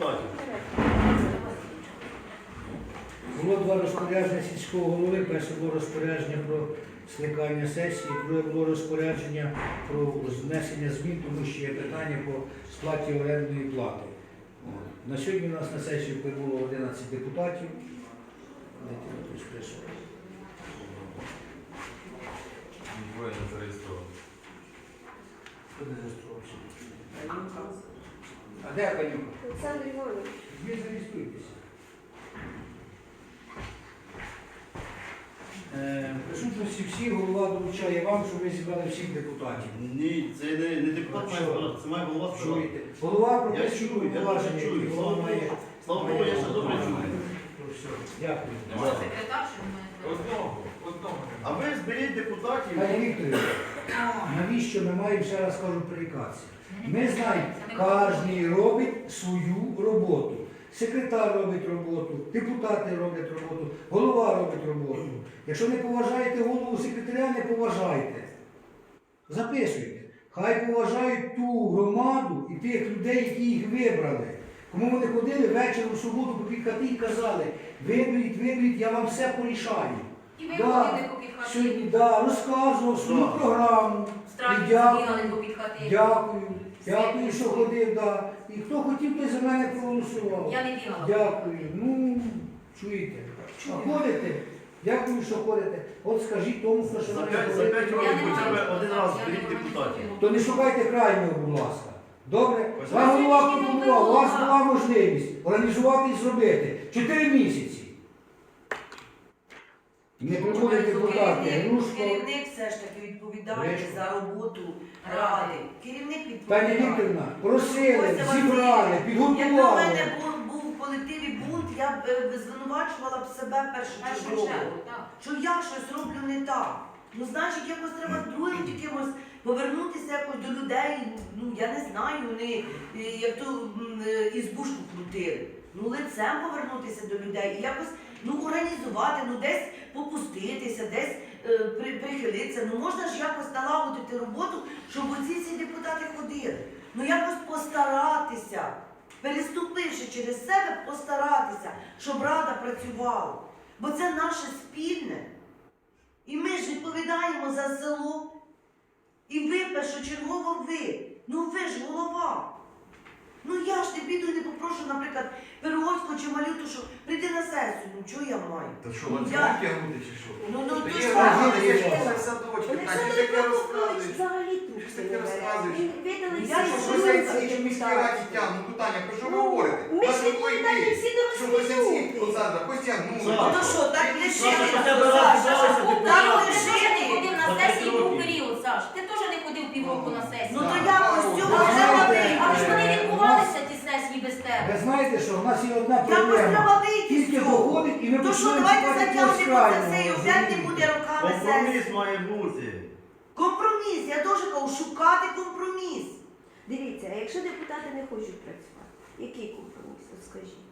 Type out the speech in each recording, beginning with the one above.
депутатів. Було два розпорядження сільського голови. Перше було розпорядження про скликання сесії, друге було розпорядження про внесення змін, тому що є питання по сплаті орендної плати. На сьогодні у нас на сесію прибуло 11 депутатів. Двоє не зареєстровано. А де Канюка? Олександр Іванович, Ви зареєструйтеся. Е, в Присутності всі голова доручає вам, щоб ви зібрали всіх депутатів. Ні, це не, не депутат має це має голова сказати. Чуєте? Голова Я прописує чую, я повноваження, дуже чую. які Слава голова має. Богу, слава Богу, я ще добре чую. Ну, все, Дякую. Секретар, що ми Одного, одного. А ви зберіть депутатів. Пані Вікторівна, навіщо ми маємо, ще раз кажу, прерікатися? Ми знаємо, кожен робить свою роботу. Секретар робить роботу, депутати роблять роботу, голова робить роботу. Якщо не поважаєте голову секретаря, не поважайте. Записуйте. Хай поважають ту громаду і тих людей, які їх вибрали. Кому вони ходили ввечері в суботу по хати і казали, виберіть, виберіть, я вам все порішаю. І ви Да. ходили по підхати. Сьогодні да, розказував свою Да. програму. І дякую. бігали по підхати. Дякую. Дякую, що ходив, да. І хто хотів, той за мене проголосував. Я не бігала. Дякую. Ну, чуєте. А ходите? Дякую, що ходите. От скажіть тому, хто що За мене п'ять, за ходить. п'ять років хоча б один раз я депутатів. То не шукайте крайнього, будь ласка. Добре? Ось Вам голова пропонував, у вас була можливість організувати і зробити. Чотири місяці. Не приходять депутати. Керівник, Грушко. керівник все ж таки відповідає Гришко. за роботу ради. Керівник Пані відповідає. Вікторівна, просили, Ось зібрали, Якби в підготували. мене був, був в колективі бунт, я б е, звинувачувала б себе першу чергу. чергу, так. Що я щось роблю не так. Ну, значить, якось треба другим якимось повернутися якось до людей. Ну, я не знаю, вони е, як то м, е, ізбушку крутили. Ну, лицем повернутися до людей і якось ну, організувати, ну десь попуститися, десь е, при, прихилитися. Ну можна ж якось налагодити роботу, щоб оці всі депутати ходили. Ну якось постаратися, переступивши через себе, постаратися, щоб рада працювала. Бо це наше спільне. І ми ж відповідаємо за село. І ви першочергово ви. Ну ви ж голова. Ну я ж не піду і не попрошу, наприклад, Пироговського чи Малюту, що прийди на сесію. Ну чого я маю? Та що, Ну, я- тягнути чи що? Ну ну Та то є що? вагіна, є школа, садочки, та Олександр ти таке Петрович розказуєш. взагалі тут Що ти таке розказуєш? Він видали Я всі ж Що сесії, що міській раді депутатів. тягнуть, ну Таня, про що ви Ну, говорите? ми ж відповіді. всі Що дорослі ви люди. Олександра, ну, Саша. Ну що, так лишили? Саша, хоча б раз Саша, зібралися Саша, так Ти теж не ходив на сесії був період, Саш. Ти теж не ходив півроку на Ну то Так, якось так, цього так. треба Знаєте, вийти. Але ж вони відбувалися ті сесії без Ви знаєте, що в нас є одна Якось проблема. Тільки цього. доходить і ми То що, починаємо давайте шукати затягнемо це крайнього, все і опять не розумієте? буде Компроміс сесії. має бути. Компроміс, я теж кажу, шукати компроміс. Дивіться, а якщо депутати не хочуть працювати, який компроміс? От скажіть.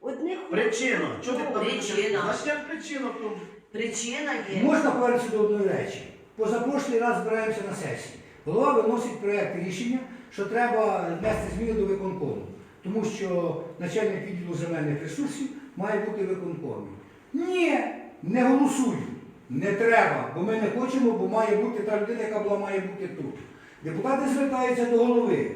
Одних Причина. Чого ти Ну, причина. Значить, як причина в тому. Причина є. Можна повернутися до одної речі. Позапрошлий раз збираємося на сесії. Голова виносить проєкт рішення, що треба внести зміни до виконкому. Тому що начальник відділу земельних ресурсів має бути виконкомі. Ні, не голосую. Не треба, бо ми не хочемо, бо має бути та людина, яка була має бути тут. Депутати звертаються до голови.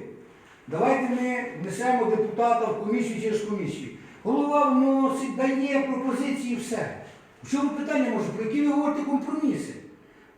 Давайте ми внесемо депутата в комісію через комісію. Голова вносить, дає пропозиції, все. В чому питання може? Про які ви говорите компроміси?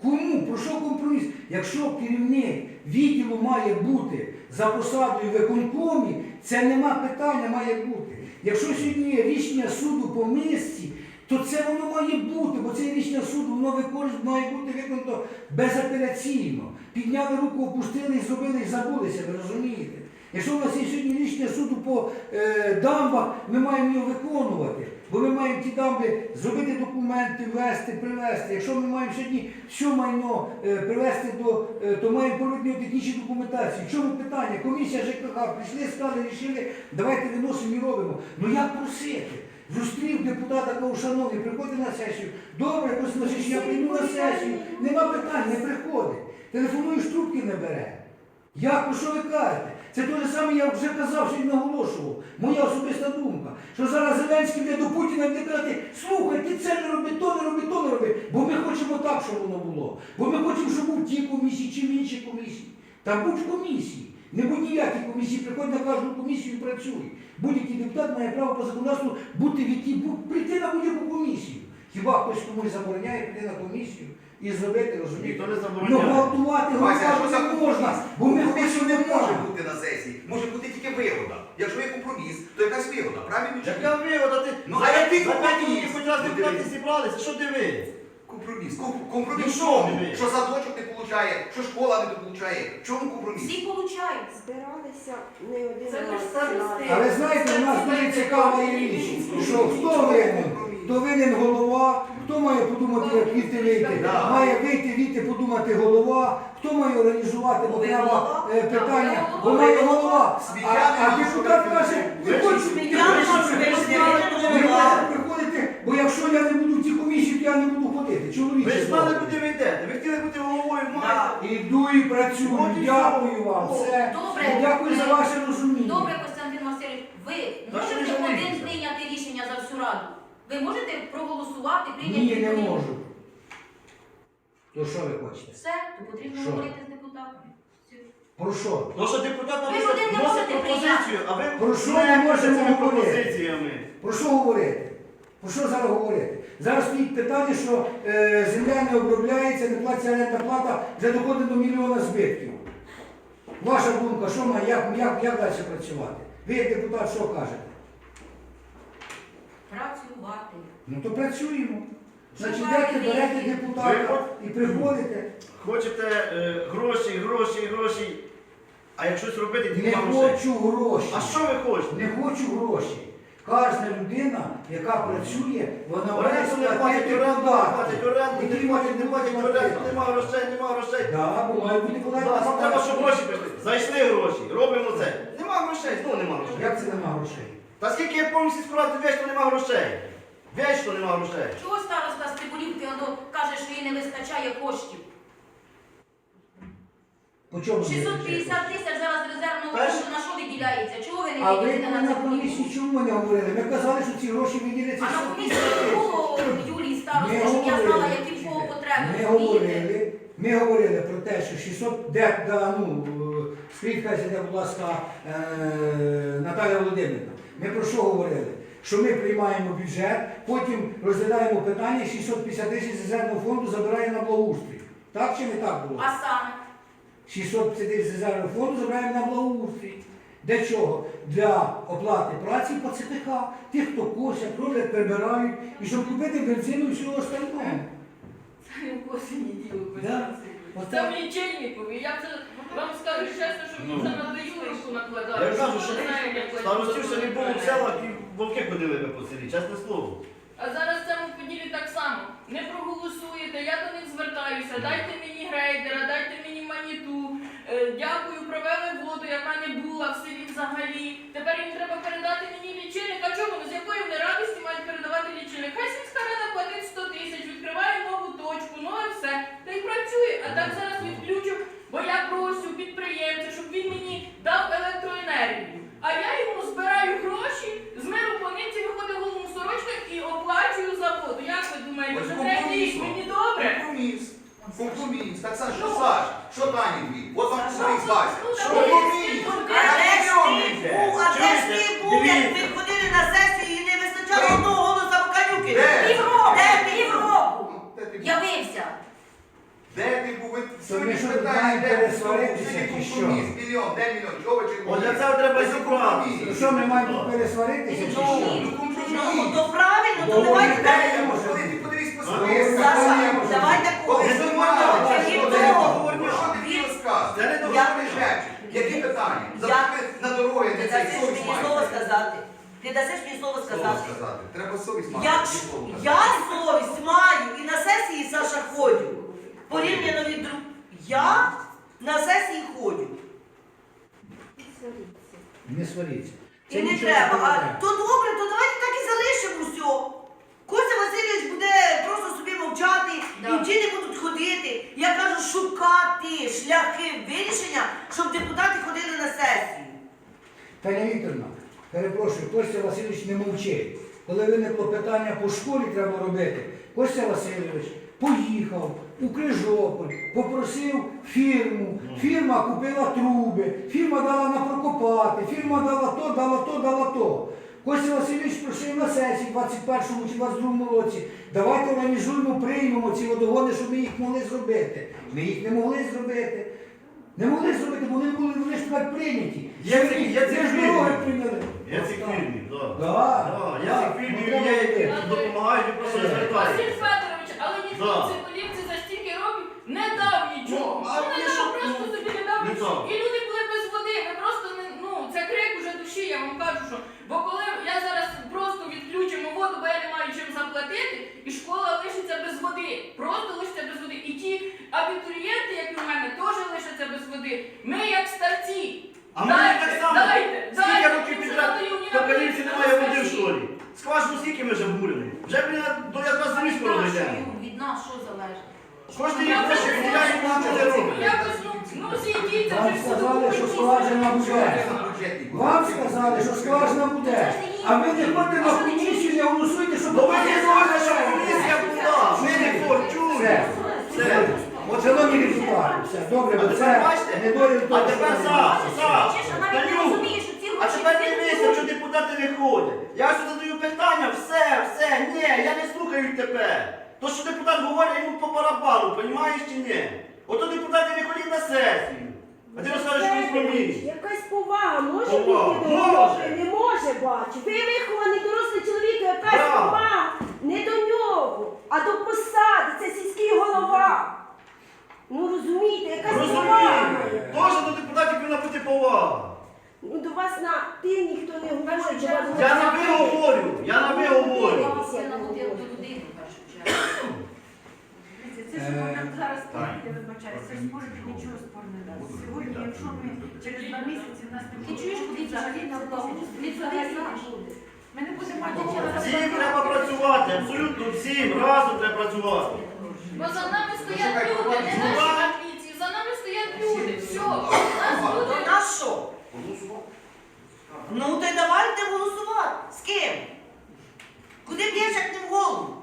Кому? Про що компроміс? Якщо керівник відділу має бути за посадою виконкомі, це нема питання, має бути. Якщо сьогодні є рішення суду по місці, то це воно має бути, бо це рішення суду, воно виконує- має бути виконано безапеляційно. Підняли руку, опустили і зробили, і забулися, ви розумієте? Якщо у нас є сьогодні рішення суду по е, дамбах, ми маємо його виконувати. Бо ми маємо ті дамби зробити документи, ввести, привезти. Якщо ми маємо сьогодні все майно е, привезти до, е, то маємо проводити технічні документації. В чому питання? Комісія ЖКХ прийшли, сказали, рішили, давайте виносимо і робимо. Ну як просити? Зустрів депутата, кажу, шановний, приходьте на сесію. Добре, Костя, я прийду на сесію. Нема питань, не приходить. Телефонуєш, трубки не бере. Як, про що ви кажете? Це те саме, я вже казав, що й наголошував. Моя особиста думка, що зараз Зеленський йде до Путіна і буде казати, слухай, ти це не роби, то не роби, то не роби. Бо ми хочемо так, щоб воно було. Бо ми хочемо, щоб був тій комісії чи в іншій комісії. Та будь в комісії. Не будь ніякій комісії, приходь на кожну комісію і працюй. Будь-який депутат має право по законодавству бути в якій, прийти на будь-яку комісію. Хіба хтось комусь забороняє прийти на комісію і зробити, розумієте? Ніхто не Ну, забороняє. гвалтувати Вася, що за не можна, бо ми хочемо не може бути на сесії. Може бути тільки вигода. Якщо є компроміс, то якась вигода, правильно чи ні? Яка вигода ти? Ну, а який за п'ять компроміс? років хоч раз Ну, депутати дивись. зібралися, що диви? Компроміс. Ком- Компроміс Ну, в що чому? Що садочок не получає, що школа не получає. В чому компроміс? Всі получають. Збиралися не один Це раз. представництво. Але знаєте, у нас дуже цікава є річ, що хто винен? То винен голова, хто має подумати, як війти вийти? Має вийти, війти, подумати голова, хто має організувати, бо треба е, питання, бо має голова. А, а депутат каже, не Ви хочу, приходити, бо якщо я не буду в цій комісії, то я не буду ходити. Чоловіче. Ви ж знали, куди ви йдете. Ви хотіли бути головою Да. Іду і працюю. Дякую вам. все. Добре. Дякую за ваше розуміння. Добре, Костянтин Васильович, ви можете один прийняти рішення за всю раду? Ви можете проголосувати, прийняти Ні, не відповідь? можу. То що ви хочете? Все, то потрібно Що? говорити з депутатами. Все. Про що? То, що депутат Ви ж один не вносить можете пропозицію, а ви Про що ми знаєте можемо цими говорити? пропозиціями. Про що говорити? Про що зараз говорити? Зараз стоїть питання, що е, земля не обробляється, не платиться орендна плата, вже доходить до мільйона збитків. Ваша думка, що має, як, як, як далі працювати? Ви як депутат що кажете? Працювати. Ну то працюємо. Значить, йдете, берете депутата і приходите. Хочете е, гроші, гроші, гроші. А як щось робити, то Не нема грошей. хочу гроші. А що ви хочете? Не хочу гроші. Кожна людина, яка працює, вона має Оренду не оренду не податки. оренду не Які не оренду, нема грошей, нема грошей. Да, бо мають бути Да, податки. Треба, щоб гроші прийшли. Зайшли гроші, робимо це. Нема грошей, знову нема грошей. Як це нема грошей? Та скільки я повністю сільську вічно нема грошей. Вічно нема грошей. Чого староста з Трибулівки воно каже, що їй не вистачає коштів? По чому? 650 тисяч зараз резервного Перш- фонду на що виділяється? Чого ви не А ви виділите на на це комісії чому не говорили? Ми казали, що ці гроші виділяться. А на 650 комісії не було Юлії Ми старости, щоб я знала, які в кого потреби. Ми розумієте? говорили, ми говорили про те, що 600, де, да, ну, е, хай зайде, будь ласка, е, Наталя Володимирівна. Ми про що говорили? Що ми приймаємо бюджет, потім розглядаємо питання, 650 тисяч резервного фонду забирає на благоустрій. Так чи не так було? А саме? 650 тисяч резервного фонду забираємо на благоустрій. Для чого? Для оплати праці по ЦТК, тих, хто косять, роблять, прибирають, і щоб купити бензину і всього остального. в осені діло В лічильникові. Я це вам скажу чесно, що Ну. він це на даю руку накладаю. Я кажу, що старостів ще не було в селах і вовки ходили би по селі, чесне слово. А зараз це в поділі так само. Не проголосуєте, я до них звертаюся, дайте мені грейдера, дайте мені маніту. Е, Дякую, провели воду, яка не була в селі взагалі. Тепер їм треба передати мені лічильник. А чому? З якої вони радості мають передавати лічильник? Хай сільська рада платить 100 тисяч, відкриває нову точку, ну і все. Та й працює. А так зараз відключу, бо я просю підприємця, щоб він мені дав електроенергію. А я йому збираю гроші, з миру по нитці виходить голову сорочка і оплачую за воду. Як ви думаєте, Ось вже третій рік компромісно. мені добре? Компроміс. Компроміс. Так Саш, що Ну. Саш? Що Тані дві? От вам компроміс, Вася. Ну, Що так, компроміс? ну, А де ж ти йде? був, а де ж ти Чуєте? був, як Дивіться. ми ходили на сесію і не вистачало одного голоса в канюки? Де? Півроку! Де Півроку! Де ти був? Явився! Де ти був? Ви То ми сьогодні що, питання, маємо де пересваритися чи що? компроміс. Мільйон, де мільйон? Чого ви От червоні? для цього треба зібратися. Ну що ми маємо пересваритися чи Ну, що? ну Ну, то правильно, то давайте далі. Коли ти подивись по Ну, своїй Саша, давайте Коли кого. знімали, Це від ти того. говориш, що ти хотів сказати? Це не Я- Що ти шепчеш? Які питання? Завжди на дороги Ти не цей дасиш совість мені слово сказати. Ти дасиш мені слово Слово сказати. сказати. Треба совість мати. Я, і слово казати. я совість маю і на сесії Саша ходю. Порівняно від друг. Я на сесії. Сваріться. Не сваріться. І не нічого треба. А то добре, то давайте так і залишимо все. Костя Васильович буде просто собі мовчати, Да. і вчені будуть ходити. Я кажу, шукати шляхи вирішення, щоб депутати ходили на сесію. Таня Вікторівна, перепрошую, Костя Васильович не мовчить. Коли виникло питання по школі треба робити, Костя Васильович поїхав у Крижополь, попросив фірму, фірма купила труби, фірма дала на прокопати, фірма дала то, дала то, дала то. Костя Васильович просив на сесії в 21 чи 22 році. Давайте організуємо, приймемо ці водогони, щоб ми їх могли зробити. Ми їх не могли зробити. Не могли зробити, бо вони були вони ж так прийняті. Ми ж дороги прийняли. Я цих фільмів, так. Да, Да, я цих фільмів Ну, треба допомагають і просто не Василь. Федорович, але ніхто Да. в Цибулівці за стільки років не дав нічого. Ну, а Ну, не ви дав, що, просто ну, собі не дав не нічого. дав. І люди були без води. Ви просто не ну це крик уже душі, я вам кажу, що бо коли я зараз просто відключимо воду, бо я не маю чим заплатити, і школа лишиться без води. Просто лишиться без води. І ті абітурієнти, як і у мене, теж лишаться без води. Ми як старці. А ми Дайте, так само. дайте, Скільки дайте, років підряд Калінці на немає води в школі. Скважину скільки ми вже бурили? Вже, блін, до якраз землі скоро дійдемо. Від нас що залежить? Кожен рік гроші виділяємо, нічого не робимо. Якось, ну, ну зійдіться Вам вже сказали, що скважина буде. Вам сказали, що скважина буде. А ви не ходите на комісію, не голосуєте, щоб Бо ви не знаєте, що комісія була. Ми не почули. Все. От, шановні депутати, все, добре, бо це тепер бачите? А що тепер ви за, ці А тепер не дивися, що депутати не ходять. Я задаю питання, все, все, ні, я не слухаю тебе. То, що депутат говорить, йому по розумієш чи ні? Ото депутати не ходять на сесію. А ти розкажеш компроміс. Якась повага може Повага. бути до Може. Не може бачу. Ви вихований дорослий чоловік, якась Браво. повага не до нього, а до посади. Це сільський голова. Ну розумієте, якась повага. Розумію. Теж до депутатів повинна бути повага. Ну до вас на ти ніхто не говорить. до Я не на ви говорю, я на ви говорю. До людини, в першу чергу. Це ж вона зараз прийде, вибачаюся, це ж можете нічого спор не. Сьогодні, якщо ми через два місяці в нас не Ти чуєш, куди взагалі на благоустрій, взагалі не буде. Ми не будемо мати чого Всім треба працювати, абсолютно всім разом треба працювати. Бо за нами стоять люди, не наші амбіції, за нами стоять люди. Все, нас люди. на що? Ну то й давайте голосувати. З ким? Куди б'єш, як не в голову?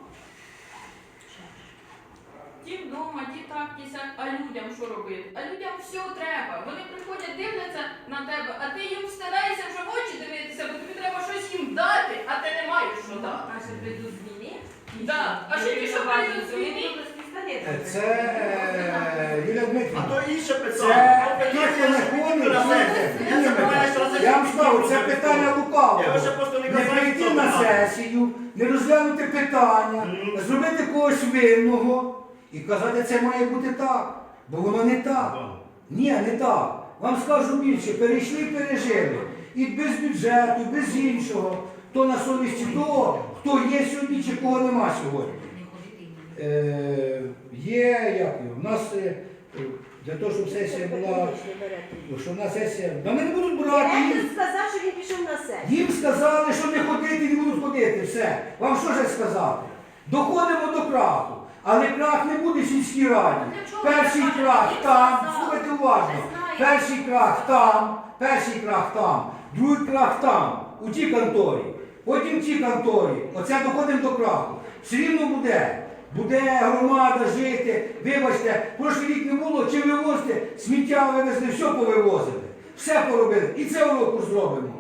Ті вдома, ті так, ті сяк, а людям що робити? А людям все треба. Вони приходять, дивляться на тебе, а ти їм стараєшся вже в очі дивитися, бо тобі треба щось їм дати, а ти не маєш що дати. А ще прийдуть з війни. Да. А ще ті, що прийдуть з війни, Е, Це е, Юлія А то інше питання. ті, це мене ще я вам сказав, це питання лукавого. Я вже просто не Не казав, прийти що на сесію, не розглянути питання, зробити когось винного і казати, це має бути так. Бо воно не так. Ні, не так. Вам скажу більше, перейшли, пережили. І без бюджету, без іншого. То на совісті того, хто є сьогодні чи кого нема сьогодні. Е, є, як його, в нас е, для того, щоб сесія була, що в нас сесія, да ми не будуть брати. їм- сказав, що він пішов на сесію. Їм сказали, що не ходити, не будуть ходити. Все. Вам що ж сказати? Доходимо до краху. Але крах не буде в сільській раді. Перший крах там, слухайте уважно. Перший крах там, перший крах там, другий крах там, у тій конторі. Потім в тій конторі. Оце доходимо до краху. Все рівно буде. Буде громада жити. Вибачте, прошлий рік не було, чи вивозите, сміття вивезли, все повивозили. Все поробили. І цього року зробимо.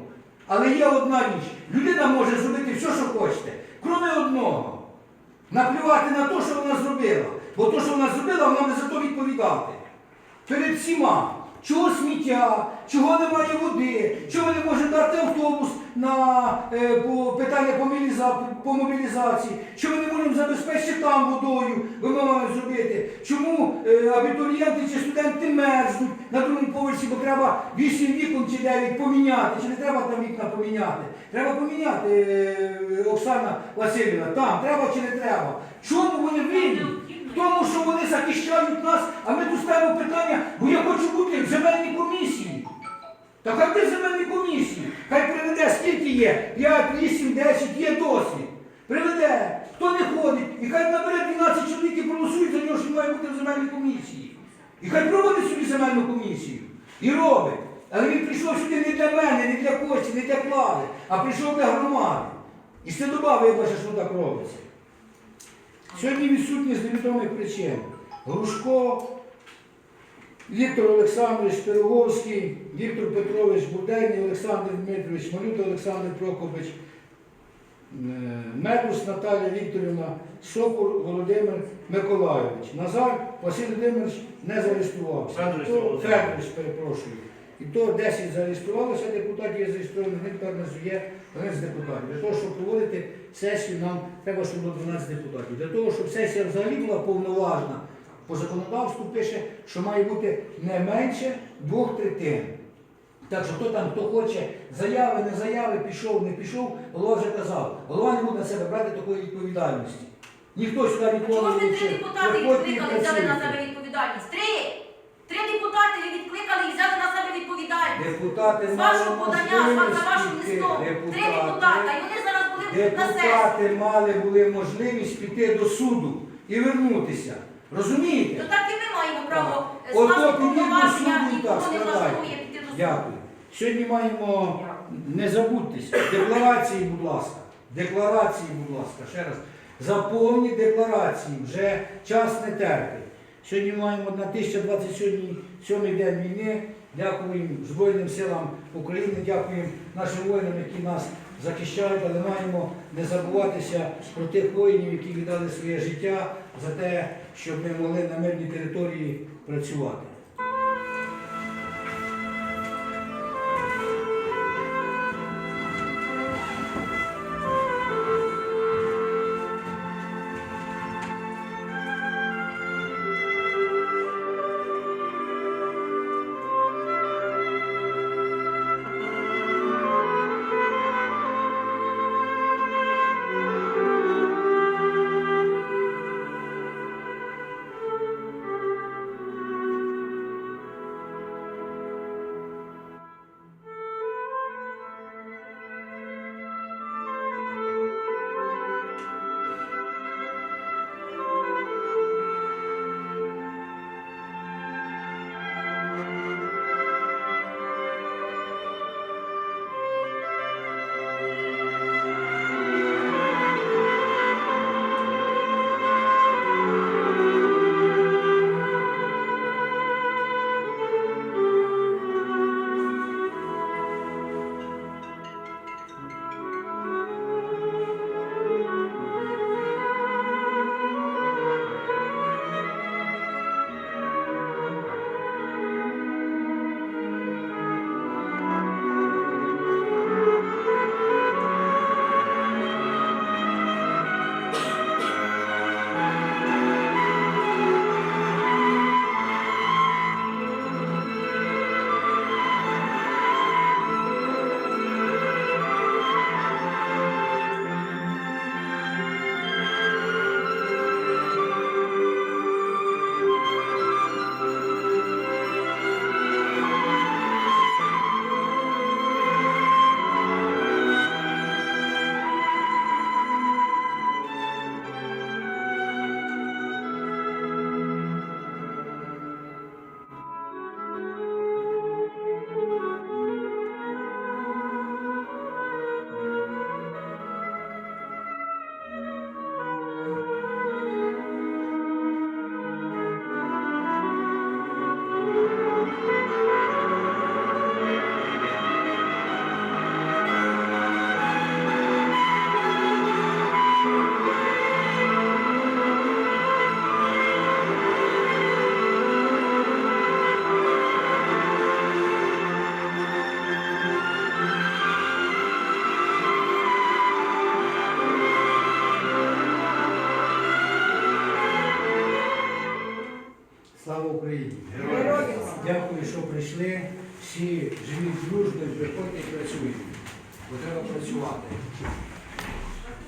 Але є одна річ. Людина може зробити все, що хочете. Кроме одного. Наплювати на те, що вона зробила. Бо те, що вона зробила, вона буде за то відповідати. Перед всіма. Чого сміття, чого немає води, чого не може дати автобус на е, по, питання по, мобіліза- по мобілізації, чому ми не можемо забезпечити там водою, ви маємо зробити, чому е, абітурієнти чи студенти мерзнуть на другому поверсі, бо треба 8 вікон чи 9 поміняти, чи не треба там вікна поміняти. Треба поміняти, е, Оксана Васильівна, там, треба чи не треба. Чому вони винні? Тому, що вони захищають нас, а ми тут ставимо питання, бо я хочу бути в земельній комісії. Та хай буде в земельній комісії. Хай приведе, скільки є? 5, 8, 10, є досвід. Приведе, хто не ходить, і хай набере 12 чоловік і проголосують за нього, що має бути в земельній комісії. І хай проводить собі земельну комісію. І робить. Але він прийшов сюди не для мене, не для Кості, не для Клави, а прийшов для громади. І це добавив, я бачу, що так робиться. Сьогодні відсутні з невідомих причин. Грушко, Віктор Олександрович Пироговський, Віктор Петрович Буденний, Олександр Дмитрович, Малюта Олександр Прокопович, е, Медус Наталія Вікторівна, Сокур Володимир Миколайович. Назар Василь Володимирович не зареєструвався. Федорович Федорович, перепрошую. І то 10 зареєструвалося депутатів, є зареєстрованих, він тепер нас є 13 депутатів. Для того, щоб проводити сесію, нам треба, щоб було 12 депутатів. Для того, щоб сесія взагалі була повноважна, по законодавству пише, що має бути не менше двох третин. Так що хто там, хто хоче заяви, не заяви, пішов, не пішов, голова вже казав. Голова не буде на себе брати такої відповідальності. Ніхто сюди ніколи Чого ж ви три вчив. депутати Приходьте і відкликали, взяли на працюйте. себе відповідальність? Три! Три депутати ви відкликали і взяли на себе відповідальність. Депутати З мали вашого подання, з ва- за вашим можливість листом. піти. Три депутата, і вони зараз були на сесії. Депутати мали були можливість піти до суду і вернутися. Розумієте? То так і ми маємо право підіть до повноваження, суду, нікого не влаштовує піти до суду. Дякую. Сьогодні маємо, не забудьтеся, декларації, будь ласка. Декларації, будь ласка, ще раз. Заповні декларації, вже час не терпить. Сьогодні маємо на 1027 день війни. Дякуємо Збройним силам України, дякуємо нашим воїнам, які нас захищають, але маємо не забуватися про тих воїнів, які віддали своє життя за те, щоб ми могли на мирній території працювати.